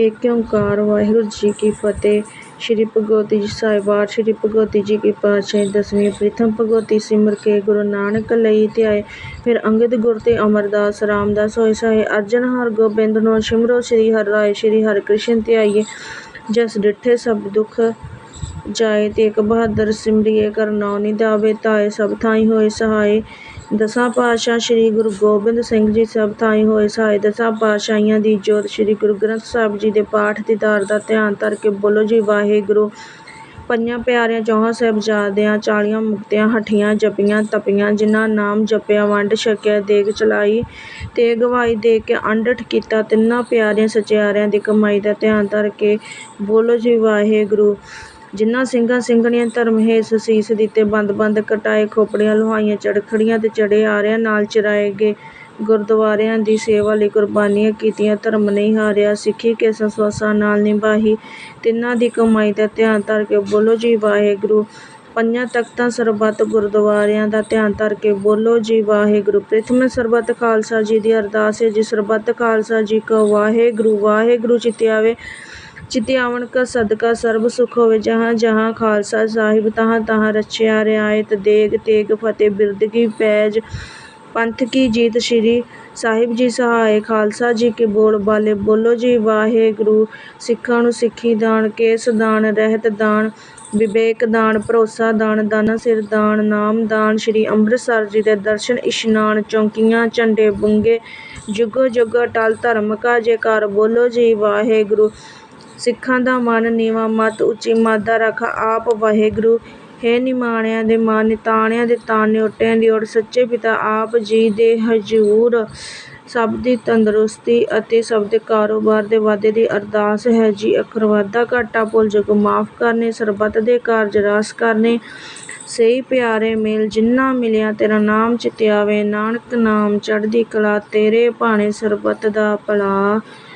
ਏਕ ਓਂਕਾਰ ਵਾਹਿਗੁਰੂ ਜੀ ਕੀ ਫਤਿਹ। ਸ਼੍ਰੀ ਭਗਵਤੀ ਜੀ ਸਾਹਿਬਾਨ ਸ਼੍ਰੀ ਭਗਵਤੀ ਜੀ ਕੀ ਪਾਤਸ਼ਾਹੀ, ਦਸਵੀਂ ਪ੍ਰੀਤਮ ਭਗਵਤੀ ਸਿਮਰ ਕੇ ਗੁਰੂ ਨਾਨਕ ਲਈ ਧਿਆਏ ਫਿਰ ਅੰਗਦ ਗੁਰ ਤੇ ਅਮਰਦਾਸ ਰਾਮਦਾਸ ਹੋਏ ਸਹਾਏ ਅਰਜਨ ਹਰਗੋਬਿੰਦ ਨੂੰ ਸਿਮਰੋ ਸ੍ਰੀ ਹਰਿ ਰਾਏ, ਸ੍ਰੀ ਹਰਿਕ੍ਰਿਸ਼ਨ ਧਿਆਈਏ ਜਸ ਡਿਠੇ ਸਭ ਦੁਖ ਜਾਏ ਤੇਗ ਬਹਾਦਰ ਸਿਮਰਿਐ ਕਰਨਾਉ ਨਿਧਾਵੇ ਤਾਏ ਸਭ ਥਾਈ ਹੋਏ ਸਹਾਏ। ਦਸਾਂ ਪਾਤਸ਼ਾਹ ਸ੍ਰੀ ਗੁਰੂ ਗੋਬਿੰਦ ਸਿੰਘ ਜੀ ਸਭ ਥਾਈਂ ਹੋਏ ਸਹਾਏ ਦਸਾਂ ਪਾਤਸ਼ਾਹੀਆਂ ਦੀ ਜੋਤ ਸ੍ਰੀ ਗੁਰੂ ਗ੍ਰੰਥ ਸਾਹਿਬ ਜੀ ਦੇ ਪਾਠ ਦੀਦਾਰ ਦਾ ਧਿਆਨ ਧਰ ਕੇ ਬੋਲੋ ਜੀ, ਵਾਹਿਗੁਰੂ। ਪੰਜਾਂ ਪਿਆਰਿਆਂ, ਚੌਹਾਂ ਸਾਹਿਬਜ਼ਾਦਿਆਂ, ਚਾਲੀਆਂ ਮੁਕਤਿਆਂ, ਹਠੀਆਂ ਜਪੀਆਂ, ਤਪੀਆਂ, ਜਿਨ੍ਹਾਂ ਨਾਮ ਜਪਿਆ, ਵੰਡ ਛਕਿਆ, ਦੇਗ ਚਲਾਈ, ਤੇ ਗਵਾਈ ਦੇ ਕੇ ਅੰਡਠ ਕੀਤਾ, ਤਿੰਨਾਂ ਪਿਆਰਿਆਂ, ਸਚਿਆਰਿਆਂ ਦੀ ਕਮਾਈ ਦਾ ਧਿਆਨ ਧਰ ਕੇ ਬੋਲੋ ਜੀ, ਵਾਹਿਗੁਰੂ। ਜਿਨ੍ਹਾਂ ਸਿੰਘਾਂ ਸਿੰਘਣੀਆਂ ਧਰਮ ਹੇਸ ਸੀਸ ਦਿੱਤੇ ਬੰਦ ਬੰਦ ਕਟਾਏ ਖੋਪੜੀਆਂ ਲੁਹਾਈਆਂ ਚੜਖੜੀਆਂ ਤੇ ਚੜ੍ਹੇ ਆਰਿਆਂ ਨਾਲ ਚਰਾਏ ਗਏ। ਗੁਰਦੁਆਰਿਆਂ ਦੀ ਸੇਵਾ ਲਈ ਕੁਰਬਾਨੀਆਂ ਕੀਤੀਆਂ, ਧਰਮ ਨਹੀਂ ਹਾਰਿਆ, ਸਿੱਖੀ ਕੇ ਸੰਸਵਾਸਾਂ ਨਾਲ ਨਿਭਾਹੀ। ਤਿੰਨਾਂ ਦੀ ਕਮਾਈ ਦਾ ਧਿਆਨ ਧਰ ਕੇ ਬੋਲੋ ਜੀ ਵਾਹਿਗੁਰੂ। ਪੰਜਾਂ ਤਖਤਾਂ ਸਰਬੱਤ ਗੁਰਦੁਆਰਿਆਂ ਦਾ ਧਿਆਨ ਧਰ ਕੇ ਬੋਲੋ ਜੀ ਵਾਹਿਗੁਰੂ। ਪ੍ਰਿਥਮ ਸਰਬੱਤ ਖਾਲਸਾ ਜੀ ਦੀ ਅਰਦਾਸ ਹੈ ਜੀ ਸਰਬੱਤ ਖਾਲਸਾ ਜੀ ਕਾ ਵਾਹਿਗੁਰੂ ਵਾਹਿਗੁਰੂ ਚਿਤਿਆਵੇ ਚਿਤਿਆਵਨ ਕਾ ਸਦਕਾ ਸਰਬ ਸੁਖ ਹੋਵੇ, ਜਹਾਂ ਜਹਾਂ ਖਾਲਸਾ ਸਾਹਿਬ ਤਹਾਂ ਤਹਾਂ ਰਚਿਆ ਰਿਆਇਤ ਦੇਗ ਤੇਗ ਫਤਿਹ ਬਿਰਦਗੀ ਪੈਜ। ਪੰਥ ਕੀ ਜੀਤ ਸ਼੍ਰੀ ਸਾਹਿਬ ਜੀ ਸਹਾਏ, ਖਾਲਸਾ ਜੀ ਕੇ ਬੋਲ ਬਾਲੇ, ਬੋਲੋ ਜੀ ਵਾਹਿਗੁਰੂ। ਸਿੱਖਾਂ ਨੂੰ ਸਿੱਖੀ ਦਾਨ, ਕੇਸ ਦਾਨ, ਰਹਿਤ ਦਾਨ, ਵਿਵੇਕ ਦਾਨ, ਭਰੋਸਾ ਦਾਨ, ਦਾਨਾ ਸਿਰ ਦਾਨ, ਨਾਮ ਦਾਨ। ਸ਼੍ਰੀ ਅੰਮ੍ਰਿਤਸਰ ਜੀ ਦੇ ਦਰਸ਼ਨ, ਇਸ਼ਨਾਨ, ਚੌਂਕੀਆਂ, ਝੰਡੇ ਬੁੰਗੇ, ਜੁਗੋ ਜੁਗ, ਅਟਲ ਧਰਮ ਕਾ ਜੈਕਾਰ, ਬੋਲੋ ਜੀ ਵਾਹਿਗੁਰੂ। ਸਿੱਖਾਂ ਦਾ ਮਨ ਨੀਵਾਂ, ਮਤ ਉੱਚੀ ਮਤ ਦਾ ਰੱਖ, ਆਪ ਵਾਹਿਗੁਰੂ। ਹੈ ਨਿਮਾਣਿਆਂ ਦੇ ਮਾਨ, ਨਿਤਾਣਿਆਂ ਦੇ ਤਾਣ ਨਿਓਟਿਆਂ ਦੀ ਓਟ ਸੱਚੇ ਪਿਤਾ ਆਪ ਜੀ ਦੇ ਹਜ਼ੂਰ। ਸਭ ਦੀ ਤੰਦਰੁਸਤੀ ਅਤੇ ਸਭ ਦੇ ਕਾਰੋਬਾਰ ਦੇ ਵਾਧੇ ਦੀ ਅਰਦਾਸ ਹੈ ਜੀ। ਅੱਖਰ ਵਾਧਾ ਘਾਟਾ ਭੁੱਲ ਚੁੱਕ ਮਾਫ ਕਰਨੇ, ਸਰਬੱਤ ਦੇ ਕਾਰਜ ਰਾਸ ਕਰਨੇ। ਸਹੀ ਪਿਆਰੇ ਮੇਲ, ਜਿੰਨਾ ਮਿਲਿਆ ਤੇਰਾ ਨਾਮ ਚਿਤਿਆਵੇ ਨਾਨਕ ਨਾਮ ਚੜ੍ਹਦੀ ਕਲਾ, ਤੇਰੇ ਭਾਣੇ ਸਰਬੱਤ ਦਾ ਭਲਾ।